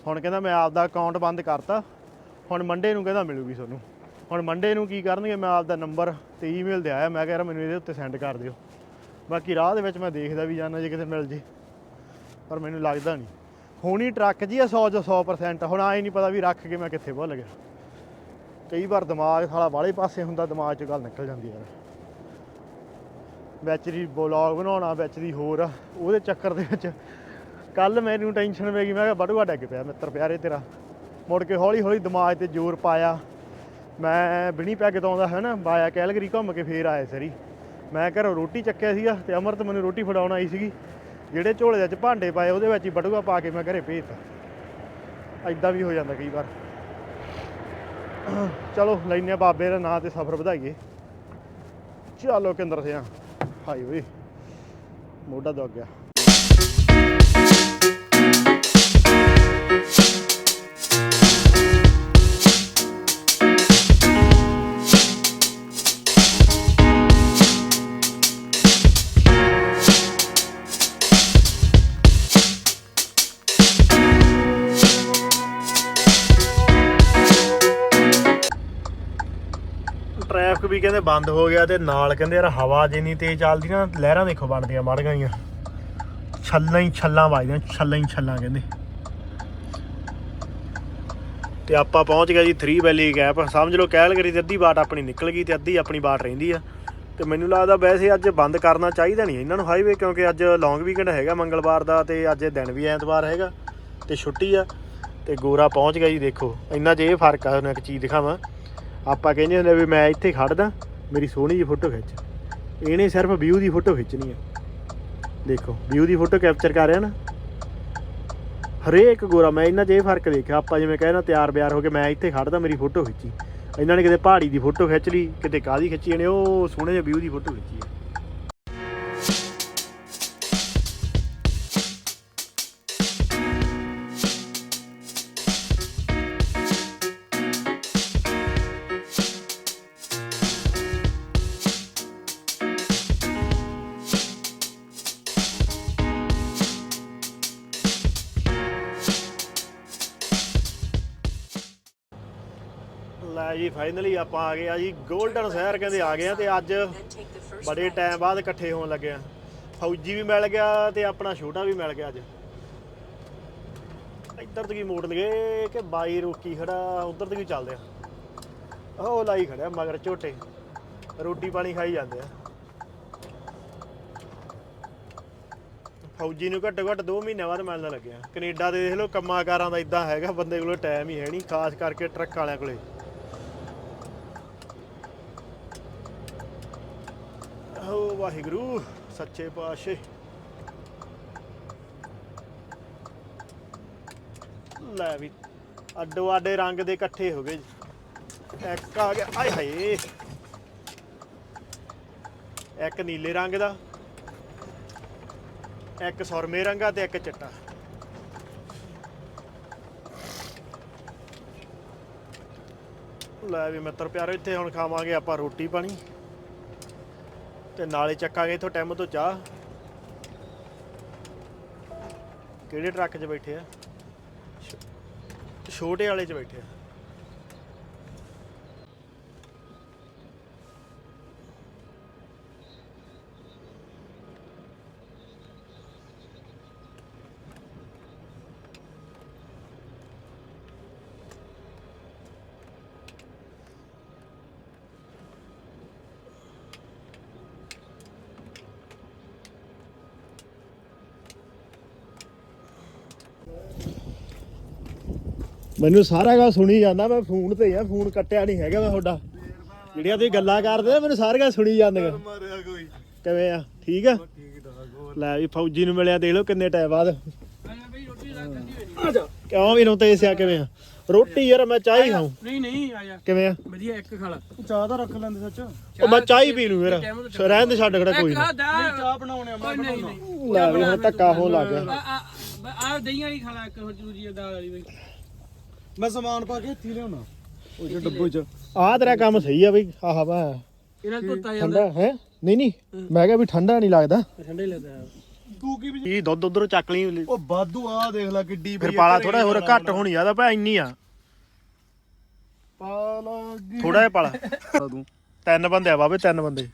ਹੁਣ ਕਹਿੰਦਾ ਮੈਂ ਆਪਦਾ ਅਕਾਊਂਟ ਬੰਦ ਕਰਤਾ, ਹੁਣ ਮੰਡੇ ਨੂੰ ਕਹਿੰਦਾ ਮਿਲੂਗੀ ਤੁਹਾਨੂੰ। ਹੁਣ ਮੰਡੇ ਨੂੰ ਕੀ ਕਰਨਗੇ, ਮੈਂ ਆਪਦਾ ਨੰਬਰ ਤੇ ਈਮੇਲ ਦੇ ਆਇਆ, ਮੈਂ ਕਹਿ ਰਿਹਾ ਮੈਨੂੰ ਇਹਦੇ ਉੱਤੇ ਸੈਂਡ ਕਰ ਦਿਓ। ਬਾਕੀ ਰਾਹ ਦੇ ਵਿੱਚ ਮੈਂ ਦੇਖਦਾ ਵੀ ਜਾਣਾ ਜੇ ਕਿਤੇ ਮਿਲ ਜੇ। ਪਰ ਮੈਨੂੰ ਲੱਗਦਾ ਨਹੀਂ। ਹੋਣੀ ਟਰੱਕ ਜੀ ਆ 100 ਜੋ 100% ਹੁਣ ਆਏ ਨਹੀਂ ਪਤਾ ਵੀ ਰੱਖ ਕੇ ਮੈਂ ਕਿੱਥੇ ਭੁੱਲ ਗਿਆ। ਕਈ ਵਾਰ ਦਿਮਾਗ ਸਾਲਾ ਵਾਲੇ ਪਾਸੇ ਹੁੰਦਾ, ਦਿਮਾਗ 'ਚ ਗੱਲ ਨਿਕਲ ਜਾਂਦੀ ਯਾਰ ਵਿੱਚ ਦੀ ਬਲੌਗ ਬਣਾਉਣਾ, ਵਿੱਚ ਦੀ ਹੋਰ ਆ, ਉਹਦੇ ਚੱਕਰ ਦੇ ਵਿੱਚ ਕੱਲ ਮੈਨੂੰ ਟੈਨਸ਼ਨ ਪੈ ਗਈ। ਮੈਂ ਕਿਹਾ ਬੜੂਆ ਡੱਗ ਪਿਆ ਮਿੱਤਰ ਪਿਆਰੇ ਤੇਰਾ। ਮੁੜ ਕੇ ਹੌਲੀ ਹੌਲੀ ਦਿਮਾਗ ਤੇ ਜ਼ੋਰ ਪਾਇਆ। ਮੈਂ ਬਿਨੀ ਪੈਗ ਤੋਂ ਆਉਂਦਾ ਹੈ ਨਾ ਬਾਇਆ ਕੈਲਗਰੀ ਘੁੰਮ ਕੇ ਫੇਰ ਆਇਆ ਸਰੀ। ਮੈਂ ਘਰੋਂ ਰੋਟੀ ਚੱਕਿਆ ਸੀਗਾ ਤੇ ਅਮਰਤ ਮੈਨੂੰ ਰੋਟੀ ਫੜਾਉਣ ਆਈ ਸੀਗੀ। ਜਿਹੜੇ ਝੋਲੇ ਦੇ ਵਿੱਚ ਭਾਂਡੇ ਪਾਏ, ਉਹਦੇ ਵਿੱਚ ਹੀ ਬਟੂਆ ਪਾ ਕੇ ਮੈਂ ਘਰੇ ਭੇਜਤਾ। ਐਦਾਂ ਵੀ ਹੋ ਜਾਂਦਾ ਕਈ ਵਾਰ। ਚਲੋ ਲੈਨੇ ਆ ਬਾਬੇ ਦਾ ਨਾਂ ਤੇ ਸਫ਼ਰ ਵਧਾਈਏ। ਚਲੋ ਕੇਂਦਰ ਸਿਆ। ਹਾਈਵੇ ਮੋਢਾ ਦੁੱਖ ਗਿਆ। ਵੀ ਕਹਿੰਦੇ ਬੰਦ ਹੋ ਗਿਆ ਤੇ ਨਾਲ ਕਹਿੰਦੇ ਯਾਰ ਹਵਾ ਜਿੰਨੀ ਤੇਜ਼ ਚੱਲਦੀ ਨਾ, ਲਹਿਰਾਂ ਦੇਖੋ ਬਣਦੀਆਂ, ਮੜ ਗਈਆਂ। ਛੱਲਾਂ ਹੀ ਛੱਲਾਂ ਵੱਜਦੀਆਂ, ਛੱਲਾਂ ਹੀ ਛੱਲਾਂ ਕਹਿੰਦੇ। ਤੇ ਆਪਾਂ ਪਹੁੰਚ ਗਏ ਜੀ 3 ਵੈਲੀ ਗੈਪ ਸਮਝ ਲਓ ਕੈਲਗਰੀ ਦੀ ਅੱਧੀ ਬਾਟ ਆਪਣੀ ਨਿਕਲ ਗਈ ਤੇ ਅੱਧੀ ਆਪਣੀ ਬਾਟ ਰਹਿੰਦੀ ਆ। ਤੇ ਮੈਨੂੰ ਲੱਗਦਾ ਵੈਸੇ ਅੱਜ ਬੰਦ ਕਰਨਾ ਚਾਹੀਦਾ ਨਹੀਂ ਇਹਨਾਂ ਨੂੰ ਹਾਈਵੇ ਕਿਉਂਕਿ ਅੱਜ ਲੌਂਗ ਵੀਕਐਂਡ ਹੈਗਾ ਮੰਗਲਵਾਰ ਦਾ ਤੇ ਅੱਜ ਦਿਨ ਵੀ ਐਤਵਾਰ ਹੈਗਾ ਤੇ ਛੁੱਟੀ ਆ। ਤੇ ਗੋਰਾ ਪਹੁੰਚ ਗਿਆ ਜੀ, ਦੇਖੋ। ਇੰਨਾ ਜੇ ਇਹ ਫ਼ਰਕ ਆ ਹੁਣ ਇੱਕ ਚੀਜ਼ ਦਿਖਾਵਾਂ। ਆਪਾਂ ਕਹਿੰਦੇ ਹੁੰਦੇ ਵੀ ਮੈਂ ਇੱਥੇ ਖੜਦਾ, ਮੇਰੀ ਸੋਹਣੀ ਜੀ ਫੋਟੋ ਖਿੱਚ। ਇਹਨੇ ਸਿਰਫ ਵਿਊ ਦੀ ਫੋਟੋ ਖਿੱਚਣੀ ਆ। ਦੇਖੋ ਵਿਊ ਦੀ ਫੋਟੋ ਕੈਪਚਰ ਕਰ ਰਿਹਾ ਨਾ। ਹਰੇਕ ਗੋਰਾ, ਮੈਂ ਇਹਨਾਂ 'ਚ ਇਹ ਫ਼ਰਕ ਦੇਖਿਆ, ਆਪਾਂ ਜਿਵੇਂ ਕਹਿੰਦਾ ਤਿਆਰ ਬਿਆਰ ਹੋ ਕੇ ਮੈਂ ਇੱਥੇ ਖੜਦਾ, ਮੇਰੀ ਫੋਟੋ ਖਿੱਚੀ। ਇਹਨਾਂ ਨੇ ਕਿਤੇ ਪਹਾੜੀ ਦੀ ਫੋਟੋ ਖਿੱਚ ਲਈ, ਕਿਤੇ ਕਾਦੀ ਖਿੱਚੀ ਇਹਨੇ, ਉਹ ਸੋਹਣੇ ਜਿਹੇ ਵਿਊ ਦੀ ਫੋਟੋ ਖਿੱਚੀ ਹੈ ਲੈ ਜੀ ਫਾਈਨਲੀ ਆਪਾਂ ਆ ਗਏ ਆ ਜੀ 골ਡਨ ਸ਼ਹਿਰ ਕਹਿੰਦੇ ਆ ਗਏ ਆ ਤੇ ਅੱਜ ਬੜੇ ਟਾਈਮ ਬਾਅਦ ਇਕੱਠੇ ਹੋਣ ਲੱਗੇ ਆ। ਫੌਜੀ ਵੀ ਮਿਲ ਗਿਆ ਤੇ ਆਪਣਾ ਛੋਟਾ ਵੀ ਮਿਲ ਗਿਆ ਅੱਜ। ਇੱਧਰ ਤੋਂ ਕੀ ਮੋੜ ਲਗੇ ਕਿ ਬਾਈ ਰੋਕੀ ਖੜਾ, ਉਧਰ ਤੋਂ ਕੀ ਚੱਲਦੇ ਆ। ਉਹ ਲਾਈ ਖੜਿਆ ਮਗਰ ਝੋਟੇ, ਰੋਟੀ ਪਾਣੀ ਖਾਈ ਜਾਂਦੇ ਆ। ਫੌਜੀ ਨੂੰ ਘੱਟੋ ਘੱਟ 2 ਮਹੀਨੇ ਬਾਅਦ ਮਿਲਣ ਲੱਗਿਆ ਕੈਨੇਡਾ ਦੇ ਦੇਖ ਲਓ ਕੰਮਾਂ ਕਾਰਾਂ ਦਾ ਇਦਾਂ ਹੈਗਾ, ਬੰਦੇ ਕੋਲ ਟਾਈਮ ਹੀ ਹੈ ਨਹੀਂ, ਖਾਸ ਕਰਕੇ ਟਰੱਕ ਵਾਲਿਆਂ ਕੋਲੇ ਓ ਵਾਹਿਗੁਰੂ, ਸੱਚੇ ਪਾਤਸ਼ਾਹ। ਲੈ ਵੀ ਅੱਡੋ ਆਡੇ ਰੰਗ ਦੇ ਇਕੱਠੇ ਹੋ ਗਏ ਜੀ। ਇੱਕ ਆ ਗਿਆ, ਆਏ ਹਾਏ। ਇੱਕ ਨੀਲੇ ਰੰਗ ਦਾ, ਇੱਕ ਸੁਰਮੇ ਰੰਗਾ ਤੇ ਇੱਕ ਚਿੱਟਾ। ਲੈ ਵੀ ਮਿੱਤਰ ਪਿਆਰੋ, ਇੱਥੇ ਹੁਣ ਖਾਵਾਂਗੇ ਆਪਾਂ ਰੋਟੀ ਪਾਣੀ। ਤੇ ਨਾਲੇ ਚੱਕਾਂਗੇ ਇਥੋਂ ਟੈਮ ਤੋਂ ਚਾਹ। ਕਿਹੜੇ ਟਰੱਕ 'ਚ ਬੈਠੇ ਆ? ਛੋਟੇ ਵਾਲੇ 'ਚ ਬੈਠੇ ਆ। ਮੈਨੂੰ ਸਾਰਾ ਗੱਲ ਸੁਣੀ ਜਾਂਦਾ ਮੈਂ ਫੋਨ ਤੇ ਆ ਫੋਨ ਕੱਟਿਆ ਨਹੀਂ ਹੈਗਾ ਮੈਂ ਤੁਹਾਡਾ। ਜਿਹੜੀਆਂ ਤੁਸੀਂ ਗੱਲਾਂ ਕਰਦੇ ਆ ਮੈਨੂੰ ਸਾਰੀਆਂ ਸੁਣੀ ਜਾਂਦੀਆਂ ਮਾਰਿਆ ਕੋਈ ਕਿਵੇਂ ਆ? ਠੀਕ ਆ? ਲੈ ਵੀ ਫੌਜੀ ਨੂੰ ਮਿਲਿਆ ਦੇਖ ਲਓ ਕਿੰਨੇ ਟਾਈਮ ਬਾਅਦ। ਨਹੀਂ ਕਿਉਂ ਵੀ ਨੂੰ ਤੇ ਸਿਆ ਕਿਵੇਂ ਆ? ਰੋਟੀ ਯਾਰ ਮੈਂ ਚਾਹ ਹੀ ਖਾਉ ਨਹੀਂ ਨਹੀਂ ਆਇਆ ਕਿਵੇਂ ਆ? ਵਧੀਆ ਇੱਕ ਖਾ ਲਾ। ਚਾਹ ਤਾਂ ਰੱਖ ਲੈਂਦੇ ਸੱਚ। ਉਹ ਮੈਂ ਚਾਹ ਹੀ ਪੀ ਲੂ ਯਾਰ। ਰਹਿਣ ਦੇ ਛੱਡ ਖੜਾ ਕੋਈ ਇੱਕ ਨਾ। ਆ ਦਾ ਚਾਹ ਬਣਾਉਣੇ ਆ ਨਹੀਂ ਨਹੀਂ। ਲੈ ਵੀ ਹੁਣ ਧੱਕਾ ਹੋਣ ਲੱਗ ਗਿਆ। ਆ ਆ ਆ ਦਹੀਂ ਵਾਲੀ ਖਾ ਲਾ ਇੱਕ ਹੋਰ ਦੂਜੀ ਦਾਲ ਵਾਲੀ ਬਈ। ਮੈਂ ਸਮਾਨ ਪਾ ਕੇ ਇੱਥੇ ਲਿਆਉਣਾ। ਉਹ ਜੇ ਡੱਬੇ ਚ। ਆਹ ਤੇਰਾ ਕੰਮ ਸਹੀ ਆ ਬਈ ਆਹ ਵਾ ਇਹਨਾਂ ਨੂੰ ਧੋਤਾ ਜਾਂਦਾ? ਠੰਡਾ ਹੈ? ਨਹੀਂ ਨਹੀਂ। ਮੈਂ ਕਿਹਾ ਵੀ ਠੰਡਾ ਨਹੀਂ ਲੱਗਦਾ। ਠੰਡਾ ਹੀ ਲੱਗਦਾ ਤੂੰ ਕੀ ਵੀ ਕੀ ਦੁੱਧ ਉਧਰੋਂ ਚੱਕ ਲਈ? ਉਹ ਬਾਦੂ ਆ ਦੇਖ ਲੈ ਕਿੱਡੀ ਫਿਰ ਪਾਲਾ ਥੋੜਾ ਹੋਰ ਘੱਟ ਹੋਣੀ ਆ ਤਾਂ ਭਾ ਇੰਨੀ ਆ। ਪਾਲਾ ਥੋੜਾ ਜਿਹਾ ਪਾਲਾ। ਤੂੰ ਤਿੰਨ ਬੰਦੇ ਆ ਬਾਬੇ ਤਿੰਨ ਬੰਦੇ।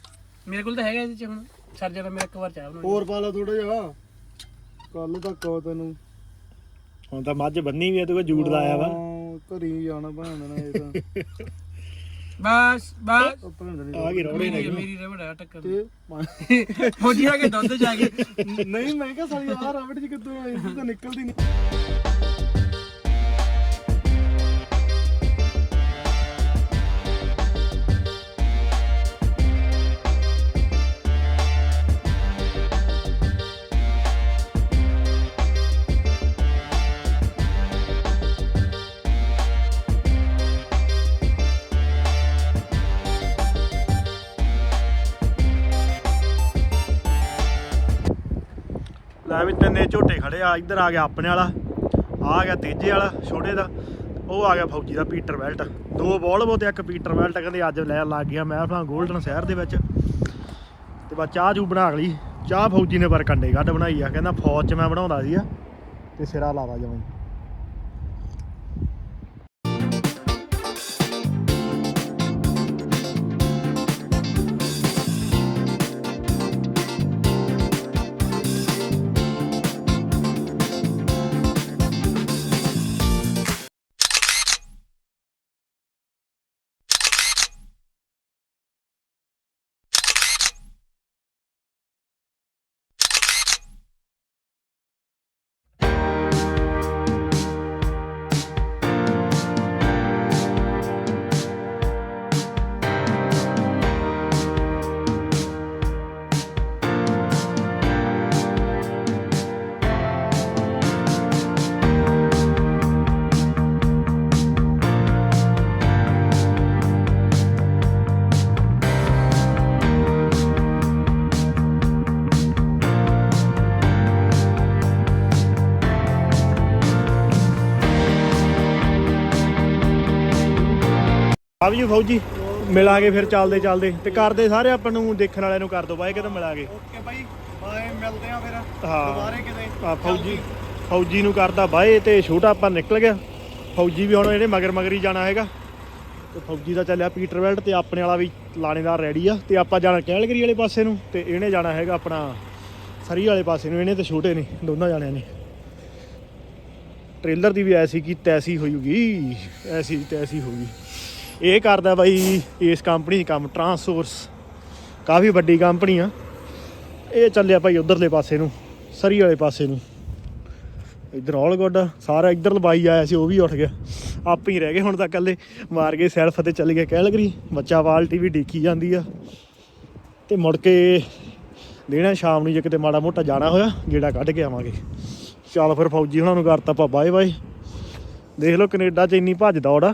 ਮੇਰੇ ਕੋਲ ਤਾਂ ਹੈਗਾ ਇਹਦੇ ਚ ਹੁਣ ਸਰ ਜਾਣਾ ਮੈਂ ਇੱਕ ਵਾਰ ਚਾਹ ਬਣਾਉਣੀ। ਹੋਰ ਪਾਲਾ ਥੋੜਾ ਜਿਹਾ। ਕੱਲ ਤੱਕ ਆ ਤੈਨੂੰ। ਹੁਣ ਤਾਂ ਮੱਝ ਬੰਨੀ ਵੀ ਆ ਤੂੰ ਜੂੜ ਲਾਇਆ ਵਾ। ਘਰੀ ਜਾਣਾ ਭੈਣ ਨੇ ਇਹ ਤਾਂ। ਬਸ ਬਸ। ਉੱਪਰ ਹੁੰਦਾ ਆ ਗਈ ਰੋੜੇ ਮੇਰੀ ਮੇਰੀ ਰਬੜ ਆ ਟੱਕਰ ਤੇ ਫੌਜੀ ਆ ਕੇ ਦੁੱਧ ਜਾ ਕੇ। ਨਹੀਂ ਮੈਂ ਕਿਹਾ ਸਾਲੀ ਆਹ ਰਾਵਟ ਜੀ ਕਿੱਥੋਂ ਆਈ ਇਹ ਤਾਂ ਨਿਕਲਦੀ ਨਹੀਂ ਤਿੰਨੇ ਝੋਟੇ ਖੜੇ ਆ, ਇੱਧਰ ਆ ਗਿਆ ਆਪਣੇ ਵਾਲਾ, ਆ ਗਿਆ ਤੇਜੇ ਵਾਲਾ, ਛੋਟੇ ਦਾ, ਉਹ ਆ ਗਿਆ ਫੌਜੀ ਦਾ ਪੀਟਰ ਬੈਲਟ ਦੋ ਬੋਲ ਤੇ ਇੱਕ ਪੀਟਰ ਬੈਲਟ ਕਹਿੰਦੇ ਅੱਜ ਲੈ ਲੱਗ ਗਿਆ ਮਹਿਫਲਾਂ ਗੋਲਡਨ ਸ਼ਹਿਰ ਦੇ ਵਿੱਚ। ਤੇ ਬਾ ਚਾਹ ਜੂ ਬਣਾ ਲਈ, ਚਾਹ ਫੌਜੀ ਨੇ ਪਰ ਕੰਡੇ ਕੱਢ ਬਣਾਈ ਆ, ਕਹਿੰਦਾ ਫੌਜ 'ਚ ਮੈਂ ਬਣਾਉਂਦਾ ਸੀ ਆ, ਤੇ ਸਿਰਾ ਲਾਵਾ ਜਮਾਂ ਹੀ ਆ ਵੀ ਜੀ ਫੌਜੀ ਮਿਲਾਂਗੇ ਫਿਰ ਚੱਲਦੇ ਚੱਲਦੇ। ਤੇ ਕਰਦੇ ਸਾਰੇ ਆਪਾਂ ਨੂੰ ਦੇਖਣ ਵਾਲਿਆਂ ਨੂੰ ਕਰ ਦੋ ਬਾਈ ਕਿਤੇ ਮਿਲਾਂਗੇ ਓਕੇ ਬਾਈ ਆਏ ਮਿਲਦੇ ਆ ਫਿਰ। ਹਾਂ। ਦੁਬਾਰੇ ਕਿਤੇ। ਆ ਫੌਜੀ ਫੌਜੀ ਨੂੰ ਕਰਦਾ ਬਾਏ ਤੇ ਛੋਟਾ ਆਪਾਂ ਨਿਕਲ ਗਿਆ। ਫੌਜੀ ਵੀ ਹੁਣ ਇਹਨੇ ਮਗਰ ਮਗਰ ਹੀ ਜਾਣਾ ਹੈਗਾ। ਤੇ ਫੌਜੀ ਦਾ ਚੱਲਿਆ ਪੀਟਰ ਵੈਲਟ ਤੇ ਆਪਣੇ ਵਾਲਾ ਵੀ ਲਾਣੇਦਾਰ ਰੈਡੀ ਆ। ਤੇ ਆਪਾਂ ਜਾਣਾ ਕੈਲਗਰੀ ਵਾਲੇ ਪਾਸੇ ਨੂੰ ਤੇ ਇਹਨੇ ਜਾਣਾ ਹੈਗਾ ਆਪਣਾ ਸਰੀ ਵਾਲੇ ਪਾਸੇ ਨੂੰ। ਇਹਨੇ ਤੇ ਛੋਟੇ ਨੇ ਦੋਨਾਂ ਜਾਣਿਆਂ ਨੇ। ਟ੍ਰੇਲਰ ਦੀ ਵੀ ਐਸੀ ਕੀ ਤੈਸੀ ਹੋਊਗੀ ਐਸੀ ਤੈਸੀ ਹੋਊਗੀ। ਇਹ ਕਰਦਾ ਬਾਈ ਇਸ ਕੰਪਨੀ 'ਚ ਕੰਮ ਟਰਾਂਸੋਰਸ ਕਾਫੀ ਵੱਡੀ ਕੰਪਨੀ ਆ। ਇਹ ਚੱਲਿਆ ਭਾਈ ਉਧਰਲੇ ਪਾਸੇ ਨੂੰ, ਸਰੀ ਵਾਲੇ ਪਾਸੇ ਨੂੰ। ਇੱਧਰ ਆਲ ਗੁੱਡ ਸਾਰਾ ਇੱਧਰ ਲਬਾਈ ਆਇਆ ਸੀ, ਉਹ ਵੀ ਉੱਠ ਗਿਆ। ਆਪ ਹੀ ਰਹਿ ਗਏ ਹੁਣ ਤਾਂ ਇਕੱਲੇ। ਮਾਰ ਗਏ ਸੈਲਫ ਤੇ ਚੱਲ ਗਏ ਲਗਰੀ ਬੱਚਾ ਬਾਲਟੀ ਵੀ ਡੀਕੀ ਜਾਂਦੀ ਆ। ਤੇ ਮੁੜ ਕੇ ਦੇਣਾ ਸ਼ਾਮ ਨੂੰ ਜੇ ਕਿਤੇ ਮਾੜਾ ਮੋਟਾ ਜਾਣਾ ਹੋਇਆ, ਗੇੜਾ ਕੱਢ ਕੇ ਆਵਾਂਗੇ। ਚੱਲ ਫਿਰ ਫੌਜੀ ਉਹਨਾਂ ਨੂੰ ਕਰਤਾ ਆਪਾਂ ਬਾਏ ਬਾਏ ਦੇਖ ਲਓ ਕੈਨੇਡਾ 'ਚ ਇੰਨੀ ਭੱਜ ਦੌੜ ਆ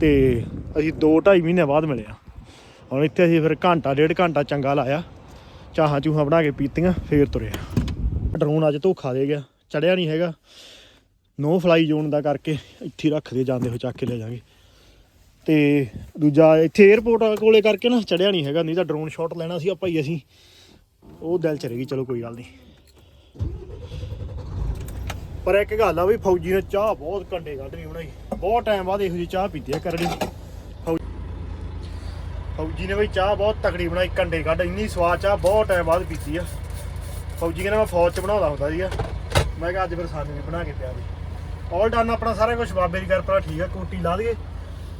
ਤੇ ਅਸੀਂ 2.5 ਮਹੀਨੇ ਬਾਅਦ ਮਿਲੇ ਆ। ਹੁਣ ਇੱਥੇ ਅਸੀਂ ਫਿਰ ਘੰਟਾ, ਡੇਢ ਘੰਟਾ ਚੰਗਾ ਲਾਇਆ। ਚਾਹਾਂ ਚੂਹਾਂ ਬਣਾ ਕੇ ਪੀਤੀਆਂ, ਫੇਰ ਤੁਰਿਆ ਡਰੋਨ ਅੱਜ ਧੋਖਾ ਦੇ ਗਿਆ। ਚੜਿਆ ਨਹੀਂ ਹੈਗਾ। ਨੋ ਫਲਾਈ ਜ਼ੋਨ ਦਾ ਕਰਕੇ ਇੱਥੇ ਰੱਖਦੇ ਜਾਂਦੇ ਹੋ ਚੱਕ ਕੇ ਲੈ ਜਾਾਂਗੇ। ਤੇ ਦੂਜਾ ਇੱਥੇ 에어ਪੋਰਟ ਕੋਲੇ ਕਰਕੇ ਨਾ ਚੜਿਆ ਨਹੀਂ ਹੈਗਾ, ਨਹੀਂ ਤਾਂ ਡਰੋਨ ਸ਼ਾਟ ਲੈਣਾ ਸੀ ਆਪਾਂ ਹੀ ਅਸੀਂ। ਉਹ ਦਿਲ ਚ ਰਹਿ ਚਲੋ ਕੋਈ ਗੱਲ ਨਹੀਂ। ਪਰ ਇੱਕ ਗੱਲ ਆ ਵੀ ਫੌਜੀ ਨੇ ਚਾਹ ਬਹੁਤ ਕੰਡੇ ਕੱਢਣੀ ਬਣਾਈ। ਬਹੁਤ ਟਾਈਮ ਬਾਅਦ ਇਹੋ ਜਿਹੀ ਚਾਹ ਪੀਤੀ ਆ ਕਰੜੀ। ਫੌਜੀ ਨੇ ਬਈ ਚਾਹ ਬਹੁਤ ਤਕੜੀ ਬਣਾਈ, ਕੰਡੇ ਕੱਢ, ਇੰਨੀ ਸਵਾਦ ਚਾਹ ਬਹੁਤ ਟਾਈਮ ਬਾਅਦ ਪੀਤੀ ਆ। ਫੌਜੀ ਕਹਿੰਦਾ ਮੈਂ ਫੌਜ ਚ ਬਣਾਉਂਦਾ ਹੁੰਦਾ ਸੀਗਾ। ਮੈਂ ਕਿਹਾ ਅੱਜ ਫਿਰ ਸਾਨੂੰ ਵੀ ਬਣਾ ਕੇ ਪਿਆ ਦੇ। ਆਲ ਡਨ ਆਪਣਾ ਸਾਰਾ ਕੁਝ ਬਾਬੇ ਦੀ ਕਿਰਪਾ ਠੀਕ ਆ, ਕੋਟੀ ਲਾ ਦਈਏ।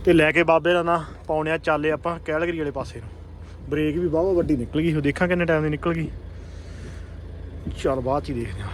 ਤੇ ਲੈ ਕੇ ਬਾਬੇ ਦਾ ਨਾ ਪੌਣਿਆ ਚਾਲੇ ਆਪਾਂ ਕੈਲਗਰੀ ਵਾਲੇ ਪਾਸੇ ਨੂੰ। ਬ੍ਰੇਕ ਵੀ ਬਹੁਤ ਵੱਡੀ ਨਿਕਲ ਗਈ ਉਹ ਦੇਖਾਂ ਕਿੰਨੇ ਟਾਈਮ ਦੀ ਨਿਕਲ ਗਈ। ਚੱਲ ਬਾਅਦ ਚ ਦੇਖਦੇ ਹਾਂ।